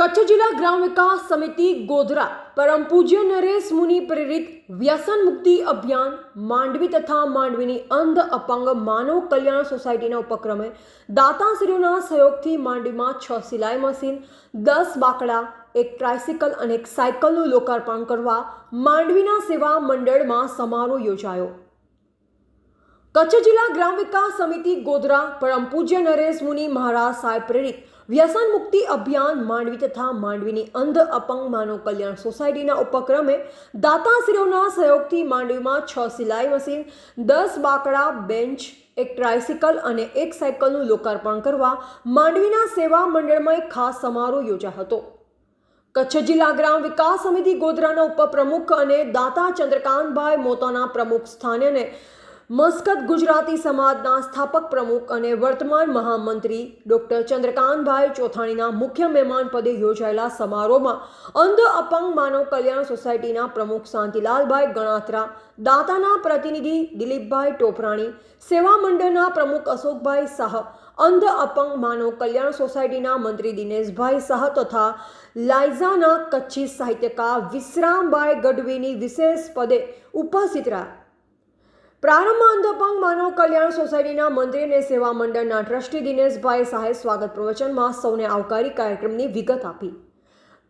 કચ્છ જિલ્લા ગ્રામ વિકાસ સમિતિ ગોધરા, પરમ પૂજ્ય નરેશ મુનિ પ્રેરિત વ્યસન મુક્તિ અભિયાન, માંડવી તથા માંડવીની અંધ અપંગ માનવ કલ્યાણ સોસાયટીના ઉપક્રમે દાતાશ્રીઓના સહયોગથી માંડવીમાં છ સિલાઈ મશીન, દસ બાકડા, એક ટ્રાયસિકલ અને એક સાયકલનું લોકાર્પણ કરવા માંડવીના સેવા મંડળમાં સમારોહ યોજાયો. કચ્છ જિલ્લા ગ્રામ વિકાસ સમિતિ ગોધરા, પરમ પૂજ્ય નરેશ મુનિ મહારાજ સાહેબ પ્રેરિત વ્યસન મુક્તિ અભિયાન માંડવી તથા માંડવીની અંધ અપંગ માનવ કલ્યાણ સોસાયટીના ઉપક્રમે દાતાશ્રીઓના સહયોગથી માંડવીમાં છ સિલાઈ મશીન, દસ બાકડા, બેન્ચ, એક ટ્રાયસિકલ અને એક સાયકલનું લોકાર્પણ કરવા માંડવીના સેવા મંડળમાં એક ખાસ સમારોહ યોજાયો હતો. કચ્છ જિલ્લા ગ્રામ વિકાસ સમિતિ ગોધરાના ઉપપ્રમુખ અને દાતા ચંદ્રકાંતભાઈ મોતાના પ્રમુખ સ્થાને અને મસ્કત ગુજરાતી સમાજના સ્થાપક પ્રમુખ અને વર્તમાન મહામંત્રી ડોક્ટર ચંદ્રકાંતભાઈ ચોથાણીના મુખ્ય મહેમાન પદે યોજાયેલા સમારોહમાં અંધ અપંગ માનવ કલ્યાણ સોસાયટીના પ્રમુખ શાંતિલાલભાઈ ગણાત્રા, દાતાના પ્રતિનિધિ દિલીપભાઈ ટોપરાણી, સેવા મંડળના પ્રમુખ અશોકભાઈ શાહ, અંધ અપંગ માનવ કલ્યાણ સોસાયટીના મંત્રી દિનેશભાઈ શાહ તથા લાયઝાના કચ્છી સાહિત્યકાર વિશ્રામભાઈ ગઢવીની વિશેષ પદે ઉપસ્થિત રહ્યા. પ્રારંભમાં અંધપંગ માનવ કલ્યાણ સોસાયટીના મંત્રી અને સેવા મંડળના ટ્રસ્ટી દિનેશભાઈ શાહે સ્વાગત પ્રવચનમાં સૌને આવકારી કાર્યક્રમની વિગત આપી.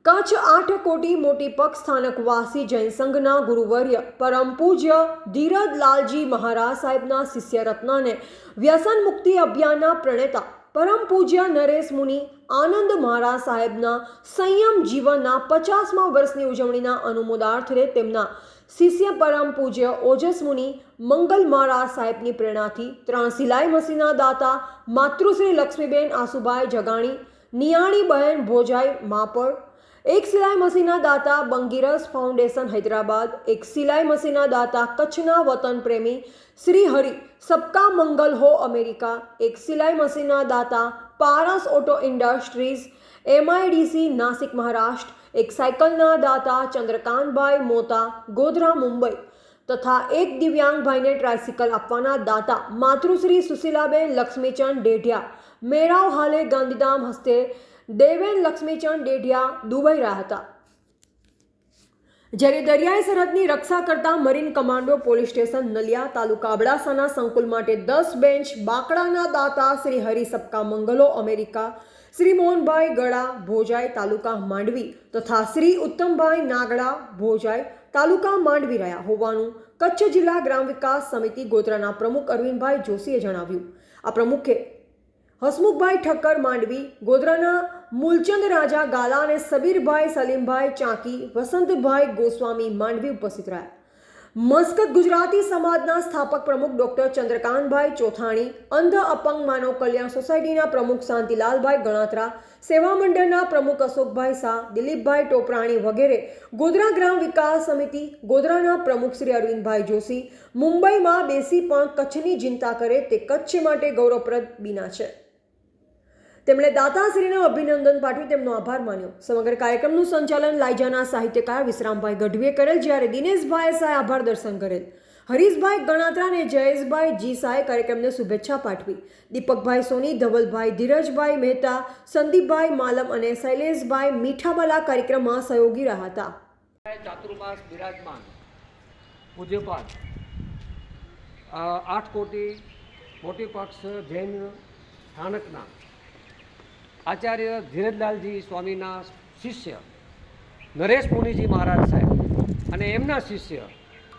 કચ્છ આઠ કોટી મોટી પગ સ્થાનકવાસી જૈન સંઘના ગુરુવર્ય પરમ પૂજ્ય ધીરજ લાલજી મહારાજ સાહેબના શિષ્ય રત્નને વ્યસન મુક્તિ અભિયાનના પ્રણેતા પરમ પૂજ્ય નરેશ મુનિ આનંદ મહારાજ સાહેબના સંયમ જીવનના પચાસમા વર્ષની ઉજવણીના અનુમોદાર્થે તેમના શિષ્ય પરમ પૂજ્ય ઓજસ મુનિ મંગલ મહારાજ સાહેબની પ્રેરણાથી ત્રણ સિલાઈ મશીનના દાતા માતૃશ્રી લક્ષ્મીબેન આસુભાઈ જગાણી, નિયાણી બહેન ભોજાઈ માપડ, એક સિલાઈ મશીનના દાતા બંગીરસ ફાઉન્ડેશન હૈદરાબાદ, એક સિલાઈ મશીનના દાતા કચ્છના વતન પ્રેમી શ્રી હરિ સબકા મંગલ હો અમેરિકા, એક સિલાઈ મશીનના દાતા Paras auto industries, MIDC, Nashik Maharashtra એક સાયકલના દાતા ચંદ્રકાંતભાઈ મોતા, ગોધરા, મુંબઈ તથા એક દિવ્યાંગભાઈને ટ્રાયસિકલ આપવાના દાતા માતૃશ્રી સુશીલાબેન લક્ષ્મીચંદ ડેઢિયા. મેળાવ હાલે ગાંધીધામ હસ્તે દેવેન લક્ષ્મીચંદ ડેઢિયા દુબઈ રહ્યા હતા. જ્યારે દરિયાઈ સરહદની રક્ષા કરતા marine commando police station Naliya taluka અબડાસાના સંકુલ માટે દસ બેન્ચ બાકડાના દાતા શ્રી હરિ સપકા મંગલો, અમેરિકા શ્રી મોહનભાઈ ગળા ભોજાઈ તાલુકા માંડવી તથા શ્રી ઉત્તમભાઈ નાગડા ભોજાઈ તાલુકા માંડવી રહ્યા હોવાનું કચ્છ જિલ્લા ગ્રામ વિકાસ સમિતિ ગોધરાના પ્રમુખ અરવિંદભાઈ જોશીએ જણાવ્યું. આ પ્રમુખે હસમુખભાઈ ઠક્કર માંડવી, ગોધરાના મૂલચંદ રાજા ગાલા અને સબીરભાઈ સલીમભાઈ ચાંકી, વસંતભાઈ ગોસ્વામી માંડવી ઉપસ્થિત રહ્યા. મસ્કત ગુજરાતી સમાજના સ્થાપક પ્રમુખ ડોક્ટર ચંદ્રકાંતભાઈ ચોથાણી, અંધ અપંગ માનવ કલ્યાણ સોસાયટીના પ્રમુખ શાંતિલાલભાઈ ગણાત્રા, સેવા મંડળના પ્રમુખ અશોકભાઈ શાહ, દિલીપભાઈ ટોપરાણી વગેરે ગોધરા ગ્રામ વિકાસ સમિતિ, ગોધરાના પ્રમુખ શ્રી અરવિંદભાઈ જોશી, મુંબઈમાં બેસી પણ કચ્છની ચિંતા કરે તે કચ્છ માટે ગૌરવપ્રદ બીના છે. તેમણે દાતાશ્રીને અભિનંદન પાઠવી તેમનો આભાર માન્યો. સમગ્ર કાર્યક્રમનું સંચાલન લાઇજાના સાહિત્યકાર વિશ્રામભાઈ ગઢવીએ કરેલ, જ્યારે દિનેશભાઈ શાહે આભાર દર્શન કરેલ. હરીશભાઈ ગણાત્રા અને જયેશભાઈ જી શાહે કાર્યક્રમને શુભેચ્છા પાઠવી. દીપકભાઈ સોની, ધવલભાઈ ધીરજભાઈ મહેતા, સંદીપભાઈ માલમ અને શૈલેષભાઈ મીઠાબલા કાર્યક્રમમાં સહયોગી રહ્યા હતા. ચાતુર્માસ બિરાજમાન. પૂજ્યપાદ. આઠ કોટી મોટી પક્ષ જૈન સ્થાનકના આચાર્ય ધીરજલાલજી સ્વામીના શિષ્ય નરેશ મુનિજી મહારાજ સાહેબ અને એમના શિષ્ય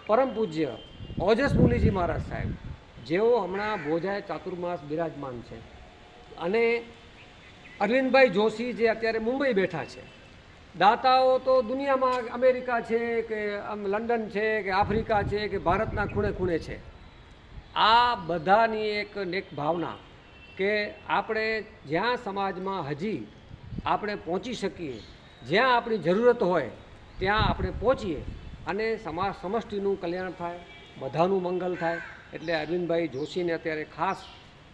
પરમ પૂજ્ય ઓજસ મુનિજી મહારાજ સાહેબ, જેઓ હમણાં ભોજાય ચાતુર્માસ બિરાજમાન છે. અને અરવિંદભાઈ જોશી જે અત્યારે મુંબઈ બેઠા છે. દાતાઓ તો દુનિયામાં અમેરિકા છે કે આમ લંડન છે કે આફ્રિકા છે કે ભારતના ખૂણે ખૂણે છે. આ બધાની એક નેક ભાવના કે આપણે જ્યાં સમાજમાં હજી આપણે પહોંચી શકીએ, જ્યાં આપણી જરૂરત હોય, ત્યાં આપણે પહોંચીએ અને સમાજ સમષ્ટિનું કલ્યાણ થાય, બધાનું મંગલ થાય. એટલે અરવિંદભાઈ જોશીને અત્યારે ખાસ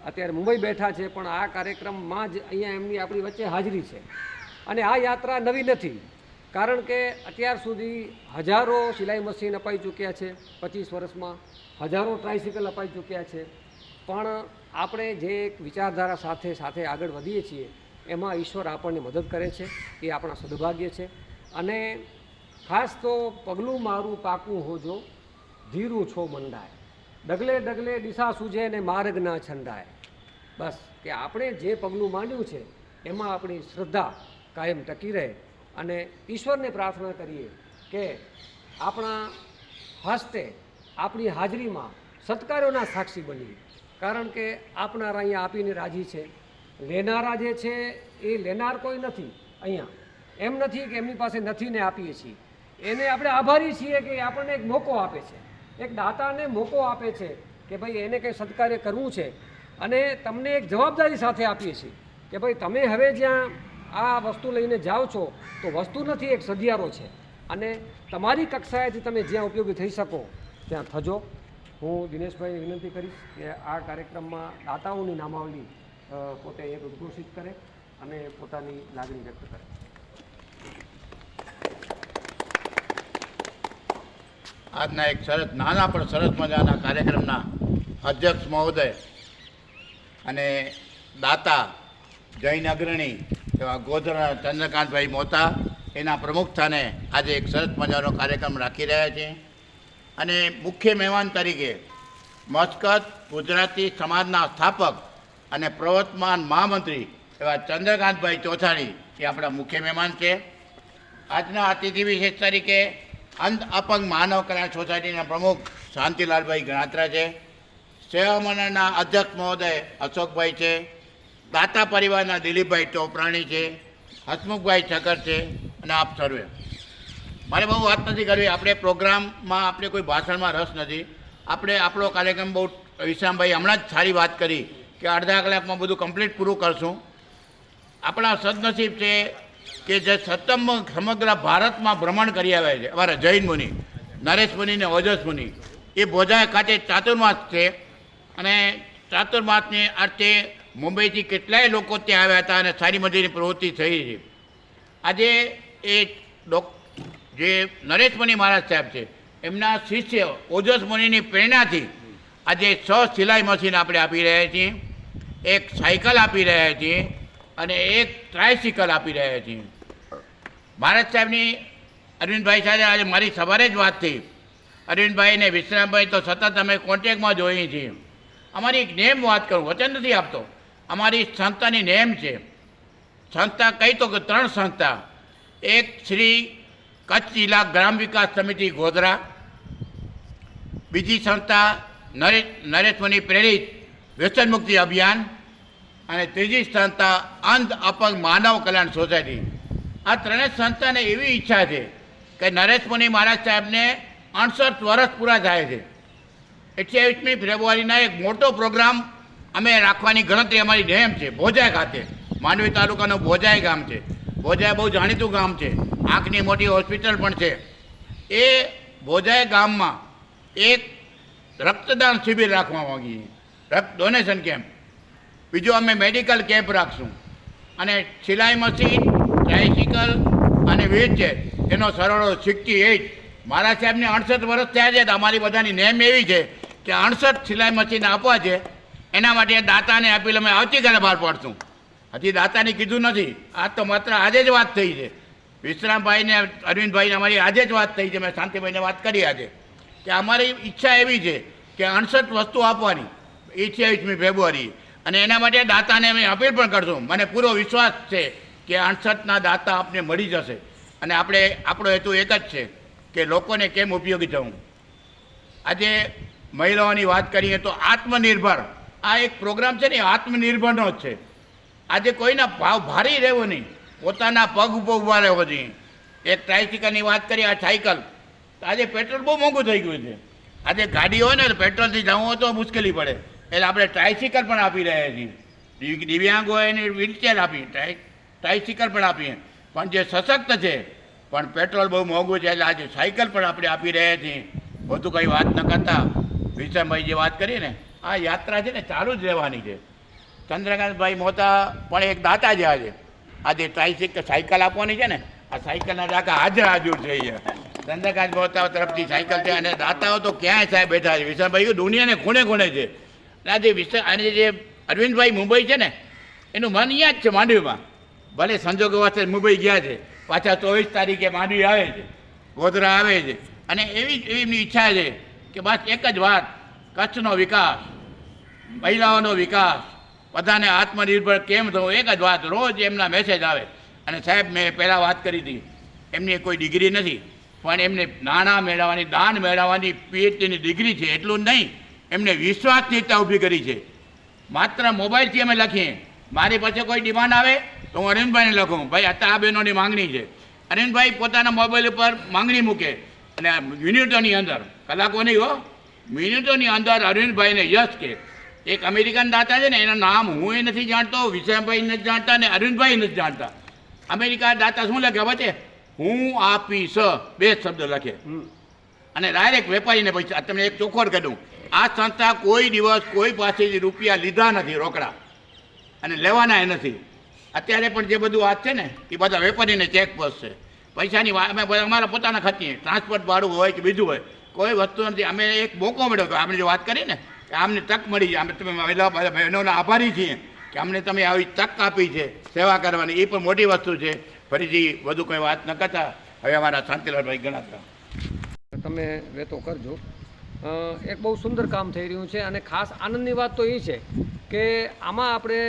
અત્યારે મુંબઈ બેઠા છે, પણ આ કાર્યક્રમમાં જ અહીંયા એમની આપણી વચ્ચે હાજરી છે. અને આ યાત્રા નવી નથી, કારણ કે અત્યાર સુધી હજારો સિલાઈ મશીન અપાઈ ચૂક્યા છે, પચીસ વર્ષમાં હજારો ટ્રાયસિકલ અપાઈ ચૂક્યા છે. પણ આપણે જે એક વિચારધારા સાથે સાથે આગળ વધીએ છીએ, એમાં ઈશ્વર આપણને મદદ કરે છે, એ આપણા સદભાગ્ય છે. અને ખાસ તો પગલું મારું પાકું હોજો, ધીરું છો મંડાય. ડગલે ડગલે દિશા સૂજે ને માર્ગ ના છંડાય. બસ કે આપણે જે પગલું માંડ્યું છે, એમાં આપણી શ્રદ્ધા કાયમ ટકી રહે અને ઈશ્વરને પ્રાર્થના કરીએ કે આપણા હસ્તે આપણી હાજરીમાં સત્કારોના સાક્ષી બની કારણ કે આપનારા અહીંયા આપીને રાજી છે. લેનારા જે છે, એ લેનાર કોઈ નથી અહીંયા. એમ નથી કે એમની પાસે નથી ને આપીએ છીએ. એને આપણે આભારી છીએ કે આપણને એક મોકો આપે છે. એક દાતાને મોકો આપે છે કે ભાઈ એને કંઈ સત્કાર્ય કરવું છે. અને તમને એક જવાબદારી સાથે આપીએ છીએ કે ભાઈ તમે હવે જ્યાં આ વસ્તુ લઈને જાઓ છો, તો વસ્તુ નથી, એક સધિયારો છે. અને તમારી કક્ષાએથી તમે જ્યાં ઉપયોગી થઈ શકો, ત્યાં થજો. હું દિનેશભાઈને વિનંતી કરીશ કે આ કાર્યક્રમમાં દાતાઓની નામાવલી પોતે એક ઉદ્ઘોષિત કરે અને પોતાની લાગણી વ્યક્ત કરે. આજના એક સરસ નાના પણ સરસ મજાના કાર્યક્રમના અધ્યક્ષ મહોદય અને દાતા જૈન અગ્રણી એવા ગોધરા ચંદ્રકાંતભાઈ મોતા, એના પ્રમુખ સ્થાને આજે એક સરસ મજાનો કાર્યક્રમ રાખી રહ્યા છે. અને મુખ્ય મહેમાન તરીકે મસ્કત ગુજરાતી સમાજના સ્થાપક અને પ્રવર્તમાન મહામંત્રી એવા ચંદ્રકાંતભાઈ ચોથાણી એ આપણા મુખ્ય મહેમાન છે. આજના અતિથિ વિશેષ તરીકે અંધ અપંગ માનવ કલ્યાણ સોસાયટીના પ્રમુખ શાંતિલાલભાઈ ગણાત્રા છે. સેવા અધ્યક્ષ મહોદય અશોકભાઈ છે. દાતા પરિવારના દિલીપભાઈ ટોપરાણી છે. હસમુખભાઈ ઠક્કર છે. અને આપ સર્વે. મારે બહુ વાત નથી કરવી. આપણે પ્રોગ્રામમાં આપણે કોઈ ભાષણમાં રસ નથી. આપણે આપણો કાર્યક્રમ બહુ વિશ્રામભાઈ હમણાં જ સારી વાત કરી કે અડધા કલાકમાં બધું કમ્પ્લીટ પૂરું કરશું. આપણા સદનસીબ છે કે જે સત્તમ સમગ્ર ભારતમાં ભ્રમણ કરી આવ્યા છે. અમારા જૈન મુનિ, નરેશ મુનિ ને ઓજસ મુનિ. એ ભોજા ખાતે ચાતુર્માસ છે અને ચાતુર્માસની અર્થે મુંબઈથી કેટલાય લોકો ત્યાં આવ્યા હતા અને સારી મજાની પ્રવૃત્તિ થઈ છે. આજે એ ડોક જે નરેશ મુનિ મહારાજ સાહેબ છે, એમના શિષ્ય ઓજસ મુનિની પ્રેરણાથી આજે છ સિલાઈ મશીન આપણે આપી રહ્યા છીએ, એક સાયકલ આપી રહ્યા છીએ અને એક ટ્રાયસિકલ આપી રહ્યા છીએ. મહારાજ સાહેબની, અરવિંદભાઈ સાથે આજે મારી સવારે જ વાત થઈ. અરવિંદભાઈ ને વિશ્રામભાઈ તો સતત અમે કોન્ટેક્ટમાં જોઈએ છીએ. અમારી એક નેમ વાત કરું, વચન નથી આપતો. અમારી સંસ્થાની નેમ છે. સંસ્થા કહી તો કે ત્રણ સંસ્થા. એક શ્રી કચ્છ જિલ્લા ગ્રામ વિકાસ સમિતિ ગોધરા, બીજી સંસ્થા નરેશ નરેશમુનિ પ્રેરિત વ્યસન મુક્તિ અભિયાન અને ત્રીજી સંસ્થા અંધ અપંગ માનવ કલ્યાણ સોસાયટી. આ ત્રણેય સંસ્થાને એવી ઈચ્છા છે કે નરેશ મહારાજ સાહેબને અડસઠ વર્ષ પૂરા થાય છે. અઠ્યાવીસમી ફેબ્રુઆરીના એક મોટો પ્રોગ્રામ અમે રાખવાની ગણતરી અમારી નેમ છે ભોજાય ખાતે. માંડવી તાલુકાનું ભોજાય ગામ છે. ભોજાય બહુ જાણીતું ગામ છે. આંખની મોટી હોસ્પિટલ પણ છે. એ ભોજાએ ગામમાં એક રક્તદાન શિબિર રાખવા માંગીએ. રક્ત ડોનેશન કેમ્પ બીજો અમે મેડિકલ કેમ્પ રાખશું. અને સિલાઈ મશીન ટ્રાયસિકલ અને વ્હીલચેર એનો સરળો સિક્સટી એઇટ મારા સાહેબને અડસઠ વર્ષ થયા છે. અમારી બધાની નેમ એવી છે કે અડસઠ સિલાઈ મશીન આપવા છે. એના માટે દાતાને આપીને અમે આવતીકાલે બહાર પાડશું. હજી દાતાને કીધું નથી. આ તો માત્ર આજે જ વાત થઈ છે. વિશ્રામભાઈને, અરવિંદભાઈને અમારી આજે જ વાત થઈ છે. મેં શાંતિભાઈને વાત કરી આજે. કે અમારી ઈચ્છા એવી છે કે અણસઠ વસ્તુ આપવાની. અઠ્યાવીસમી ફેબ્રુઆરી. અને એના માટે દાતાને અમે અપીલ પણ કરશું. મને પૂરો વિશ્વાસ છે કે અણસઠના દાતા આપને મળી જશે. અને આપણે, આપણો હેતુ એક જ છે કે લોકોને કેમ ઉપયોગી થવું. આજે મહિલાઓની વાત કરીએ તો આત્મનિર્ભર. આ એક પ્રોગ્રામ છે ને, આત્મનિર્ભરનો જ છે. આજે કોઈના ભાવ ભારી રહેવો નહીં. પોતાના પગ ઉપર ઊભા રહેવો જોઈએ. એક ટ્રાયસિકલની વાત કરીએ આ સાયકલ. આજે પેટ્રોલ બહુ મોંઘું થઈ ગયું છે. આજે ગાડી હોય ને પેટ્રોલથી જવું હોય તો મુશ્કેલી પડે. એટલે આપણે ટ્રાયસિકલ પણ આપી રહ્યા છીએ. દિવ્યાંગ હોય એને વ્હીલચેર આપી. ટ્રાય ટ્રાયસિકલ પણ આપીએ. પણ જે સશક્ત છે, પણ પેટ્રોલ બહુ મોંઘું છે, એટલે આજે સાયકલ પણ આપણે આપી રહ્યા છીએ. વધુ કંઈ વાત ન કરતા. વિશ્રામભાઈ જે વાત કરી ને, આ યાત્રા છે ને, ચાલુ જ રહેવાની છે. ચંદ્રકાંતભાઈ મોતા પણ એક દાતા છે આજે. આજે ટ્રાયસિકલ સાયકલ આપવાની છે ને, આ સાયકલના ડાકા હાજર હાજર છે ચંદ્રકાંત મોતા તરફથી સાયકલ છે અને દાતાઓ તો ક્યાંય સાહેબ બેઠા છે? વિશાલભાઈ દુનિયાને ખૂણે ખૂણે છે. આ આજે વિશ્વ અને જે અરવિંદભાઈ મુંબઈ છે ને, એનું મન અહીંયા જ છે માંડવીમાં. ભલે સંજોગો વાસ્તે મુંબઈ ગયા છે, પાછા ચોવીસ તારીખે માંડવી આવે છે, ગોધરા આવે છે. અને એવી એવી એમની ઈચ્છા છે કે બસ એક જ વાત, કચ્છનો વિકાસ, મહિલાઓનો વિકાસ બધાને આત્મનિર્ભર કેમ થવું? એક જ વાત, રોજ એમના મેસેજ આવે. અને સાહેબ, મેં પહેલાં વાત કરી હતી. એમની કોઈ ડિગ્રી નથી, પણ એમને નાણાં મેળવવાની, દાન મેળવવાની પીએચડીની ડિગ્રી છે, એટલું જ નહીં. એમને વિશ્વાસનીયતા ઊભી કરી છે. માત્ર મોબાઈલથી અમે લખીએ. મારી પાસે કોઈ ડિમાન્ડ આવે તો હું અરવિંદભાઈને લખું. ભાઈ અત્યારે આ બહેનોની માંગણી છે. અરવિંદભાઈ પોતાના મોબાઈલ ઉપર માંગણી મૂકે. અને મિનિટોની અંદર કલાકો નહીં હો, મિનિટોની અંદર અરવિંદભાઈને યશ કે. એક અમેરિકન દાતા છે ને એના નામ હું એ નથી જાણતો વિષયભાઈ નથી જાણતા ને અરવિંદભાઈ નથી જાણતા. અમેરિકા દાતા શું લખે વચ્ચે હું આપીશ. બે શબ્દ લખે. અને ડાયરેક્ટ વેપારીને પૈસા તમને એક ચોખવટ કરું આ સંસ્થા કોઈ દિવસ કોઈ પાસેથી રૂપિયા લીધા નથી રોકડા. અને લેવાના એ નથી. અત્યારે પણ જે બધું વાત છે ને એ બધા વેપારીને ચેક છે. પૈસાની અમે અમારા પોતાના ખર્ચીએ ટ્રાન્સપોર્ટ ભાડું હોય કે બીજું હોય કોઈ વસ્તુ નથી. અમે એક મોકો મળ્યો આપણે જે વાત કરી ને કે અમને તક મળી અમે તમે બહેનોના આભારી છીએ કે અમને તમે આવી તક આપી છે સેવા કરવાની. એ પણ મોટી વસ્તુ છે. ફરીથી વધુ કોઈ વાત ન કરતા. હવે અમારા શાંતિલાલભાઈ ગણાતા તમે વેતો કરજો. એક બહુ સુંદર કામ થઈ રહ્યું છે અને ખાસ આનંદની વાત તો એ છે કે આમાં આપણે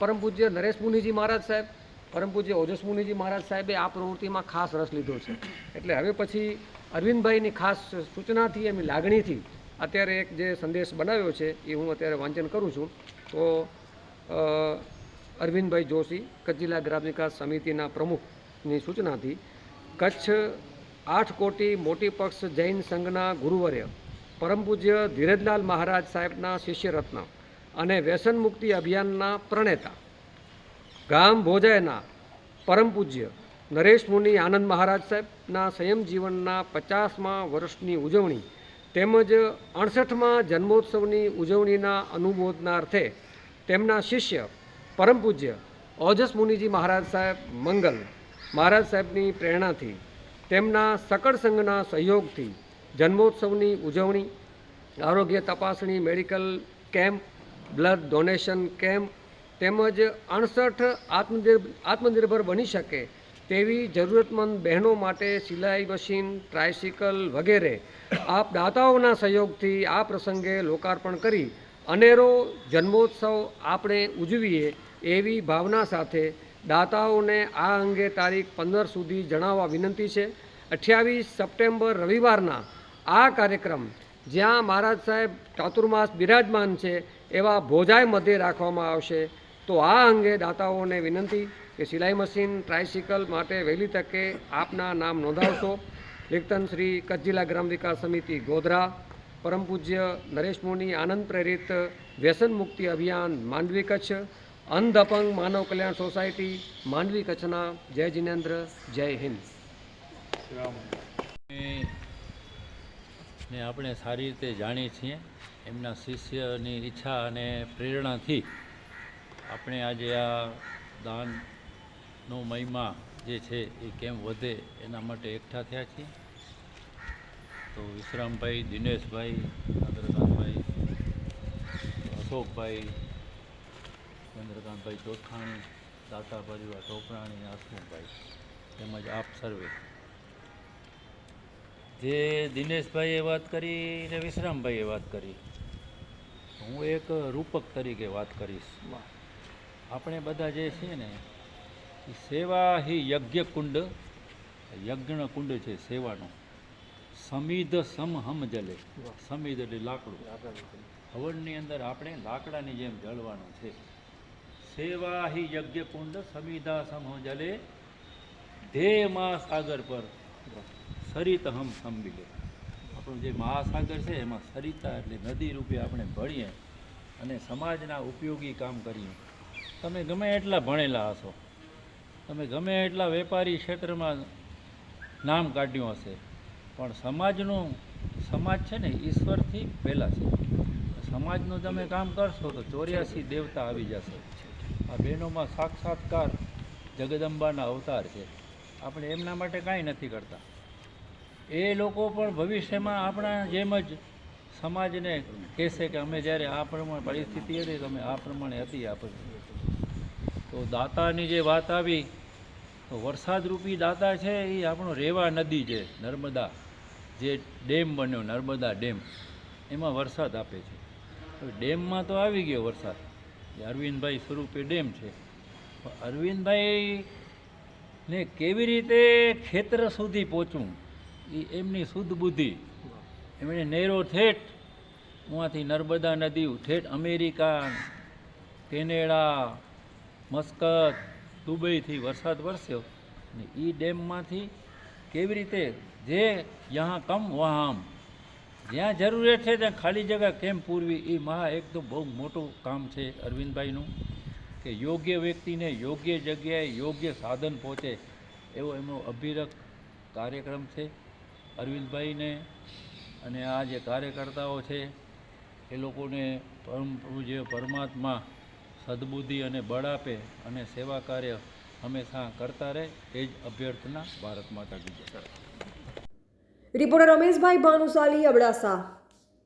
પરમ પૂજ્ય નરેશ મુનિજી મહારાજ સાહેબ, પરમ પૂજ્ય ઓજસ મુનિજી મહારાજ સાહેબે આ પ્રવૃત્તિમાં ખાસ રસ લીધો છે. એટલે હવે પછી અરવિંદભાઈની ખાસ સૂચનાથી, એમની લાગણીથી અત્યારે એક જે સંદેશ બનાવ્યો છે એ હું અત્યારે વાંચન કરું છું, તો અરવિંદભાઈ જોશી કચ્છ જિલ્લા ગ્રામ વિકાસ સમિતિના પ્રમુખની સૂચનાથી કચ્છ આઠ કોટી મોટી પક્ષ જૈન સંઘના ગુરુવર્ય પરમ પૂજ્ય ધીરજલાલ મહારાજ સાહેબના શિષ્ય રત્ન અને વ્યસન મુક્તિ અભિયાનના પ્રણેતા. ગામ ભોજાયના પરમ પૂજ્ય નરેશ મુનિ આનંદ મહારાજ સાહેબના સંયમ જીવનના પચાસમા વર્ષની ઉજવણી તેમજ અડસઠમાં જન્મોત્સવની ઉજવણીના અનુમોદનાર્થે તેમના શિષ્ય પરમ પૂજ્ય ઓજસ મુનિજી મહારાજ સાહેબ મંગલ મહારાજ સાહેબની પ્રેરણાથી તેમના સકળ સંઘના સહયોગથી જન્મોત્સવની ઉજવણી, આરોગ્ય તપાસણી, medical camp, blood donation camp તેમજ અડસઠ આત્મનિર્ભર આત્મનિર્ભર બની શકે તેવી જરૂરતમંદ બહેનો માટે સિલાઈ મશીન, ટ્રાયસિકલ વગેરે આપ દાતાઓના સહયોગથી આ પ્રસંગે લોકાર્પણ કરી અનેરો જન્મોત્સવ આપણે ઉજવીએ એવી ભાવના સાથે દાતાઓને આ અંગે તારીખ પંદર સુધી જણાવવા વિનંતી છે. અઠ્યાવીસ સપ્ટેમ્બર રવિવારના આ કાર્યક્રમ જ્યાં મહારાજ સાહેબ ચાતુર્માસ બિરાજમાન છે એવા ભોજાય મધ્યે રાખવામાં આવશે તો આ અંગે દાતાઓને વિનંતી કે સિલાઈ મશીન ટ્રાયસિકલ માટે વહેલી તકે આપના નામ નોંધાવશો. લિખતન શ્રી કચ્છ જિલ્લા ગ્રામ વિકાસ સમિતિ ગોધરા. પરમ પૂજ્ય નરેશ મુનિ આનંદ પ્રેરિત વ્યસન મુક્તિ અભિયાન, માંડવી કચ્છ. અંધ અપંગ માનવ કલ્યાણ સોસાયટી, માંડવી કચ્છના. જય જિનેન્દ્ર, જય હિન્દ. ને આપણે સારી રીતે જાણીએ છીએ એમના શિષ્યની ઈચ્છા અને પ્રેરણાથી. આપણે આજે આ દાનનો મહિમા જે છે એ કેમ વધે એના માટે એકઠા થયા છીએ. તો વિશ્રામભાઈ દિનેશભાઈ ચંદ્રકાંતભાઈ અશોકભાઈ ચંદ્રકાંતભાઈ ચોથાણી દાતા પરિવાર ટોપરાણી અશોકભાઈ તેમજ આપ સર્વે. જે દિનેશભાઈએ વાત કરી ને વિશ્રામભાઈએ વાત કરી હું એક રૂપક તરીકે વાત કરીશ. આપણે બધા જે છીએ ને સેવા હિ યજ્ઞ કુંડ. યજ્ઞ કુંડ છે સેવાનો. સમિધ સમ હમ જલે. સમિધ એટલે લાકડું. હવનની અંદર આપણે લાકડાની જેમ જળવાનું છે. સેવા હિ યજ્ઞ કુંડ, સમિધા સમ જલે. ધે મહાસાગર પર સરિત હમ સંબિલે આપણું જે મહાસાગર છે એમાં સરિતા એટલે નદી રૂપે આપણે ભણીએ અને સમાજના ઉપયોગી કામ કરીએ. તમે ગમે એટલા ભણેલા હશો. તમે ગમે એટલા વેપારી ક્ષેત્રમાં નામ કાઢ્યું હશે, પણ સમાજનું, સમાજ છે ને ઈશ્વરથી પહેલાં છે. સમાજનું તમે કામ કરશો તો ચોર્યાસી દેવતા આવી જશે. આ બહેનોમાં સાક્ષાત્કાર જગદંબાના અવતાર છે. આપણે એમના માટે કાંઈ નથી કરતા. એ લોકો પણ ભવિષ્યમાં આપણા જેમ જ સમાજને કહેશે કે અમે જ્યારે આ પ્રમાણે પરિસ્થિતિ હતી, તમે આ પ્રમાણે હતી, આ તો દાતાની જે વાત આવી, તો વરસાદરૂપી દાતા છે એ આપણો રેવા નદી છે, નર્મદા. જે ડેમ બન્યો, નર્મદા ડેમ. એમાં વરસાદ આપે છે. તો ડેમમાં તો આવી ગયો વરસાદ. જે અરવિંદભાઈ સ્વરૂપે ડેમ છે. અરવિંદભાઈ ને કેવી રીતે ખેતર સુધી પહોંચવું? એ એમની શુદ્ધ બુદ્ધિ. એમણે નેરો ઠેઠ ઉहाँથી નર્મદા નદી ઠેઠ અમેરિકા, કેનેડા મસ્કત દુબઈથી વરસાદ વરસ્યો. ને એ ડેમમાંથી કેવી રીતે, જે યહાં કમ વહામ, જ્યાં જરૂરિયાત છે ત્યાં ખાલી જગ્યા કેમ પૂરવી એ મહા એકદમ બહુ મોટું કામ છે અરવિંદભાઈનું, કે યોગ્ય વ્યક્તિને યોગ્ય જગ્યાએ યોગ્ય સાધન પહોંચે એવો એમનો અભિરક કાર્યક્રમ છે. અરવિંદભાઈને અને આ જે કાર્યકર્તાઓ છે, એ લોકોને પરમ પૂજ્ય પરમાત્મા સદબુદ્ધિ અને બળ આપે અને સેવા કાર્ય હંમેશા કરતા રહે, એ જ અભ્યર્થના ભારત માતા કી જય. રિપોર્ટર રમેશભાઈ ભાનુશાલી, અબડાસા.